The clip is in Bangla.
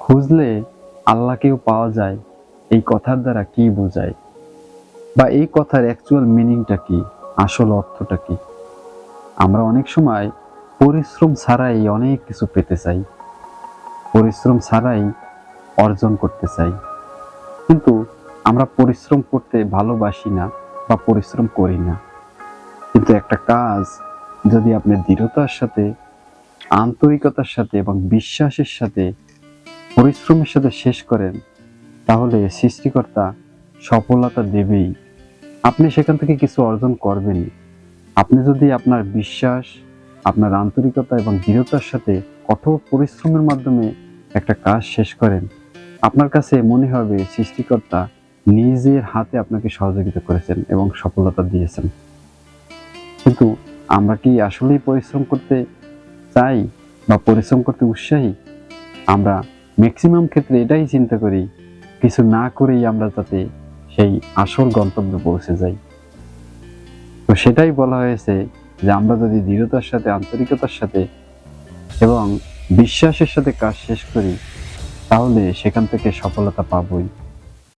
খুঁজলে আল্লাহকেও পাওয়া যায় এই কথার দ্বারা কি বোঝায়? বা এই কথার অ্যাকচুয়াল মিনিংটা কি? আসল অর্থটা কি? আমরা অনেক সময় পরিশ্রম ছাড়াই অনেক কিছু পেতে চাই। পরিশ্রম ছাড়াই অর্জন করতে চাই। কিন্তু আমরা পরিশ্রম করতে ভালোবাসি না বা পরিশ্রম করি না। কিন্তু একটা কাজ যদি আপনি দৃঢ়তার সাথে, আন্তরিকতার সাথে এবং বিশ্বাসের সাথে পরিশ্রমের সাথে শেষ করেন, তাহলে সৃষ্টিকর্তা সফলতা দেবেই। আপনি সেখান থেকে কিছু অর্জন করবেনই আপনি যদি আপনার বিশ্বাস, আপনার আন্তরিকতা এবং দৃঢ়তার সাথে কঠোর পরিশ্রমের মাধ্যমে একটা কাজ শেষ করেন, আপনার কাছে মনে হবে সৃষ্টিকর্তা নিজের হাতে আপনাকে সহযোগিতা করেছেন এবং সফলতা দিয়েছেন। কিন্তু আমরা কি আসলেই পরিশ্রম করতে চাই বা পরিশ্রম করতে উৎসাহী? আমরা ম্যাক্সিমাম ক্ষেত্রে এটাই চিন্তা করি, কিছু না করেই আমরা যাতে সেই আসল গন্তব্যে পৌঁছে যাই। তো সেটাই বলা হয়েছে যে আমরা যদি দৃঢ়তার সাথে, আন্তরিকতার সাথে এবং বিশ্বাসের সাথে কাজ শেষ করি, তাহলে সেখান থেকে সফলতা পাবই।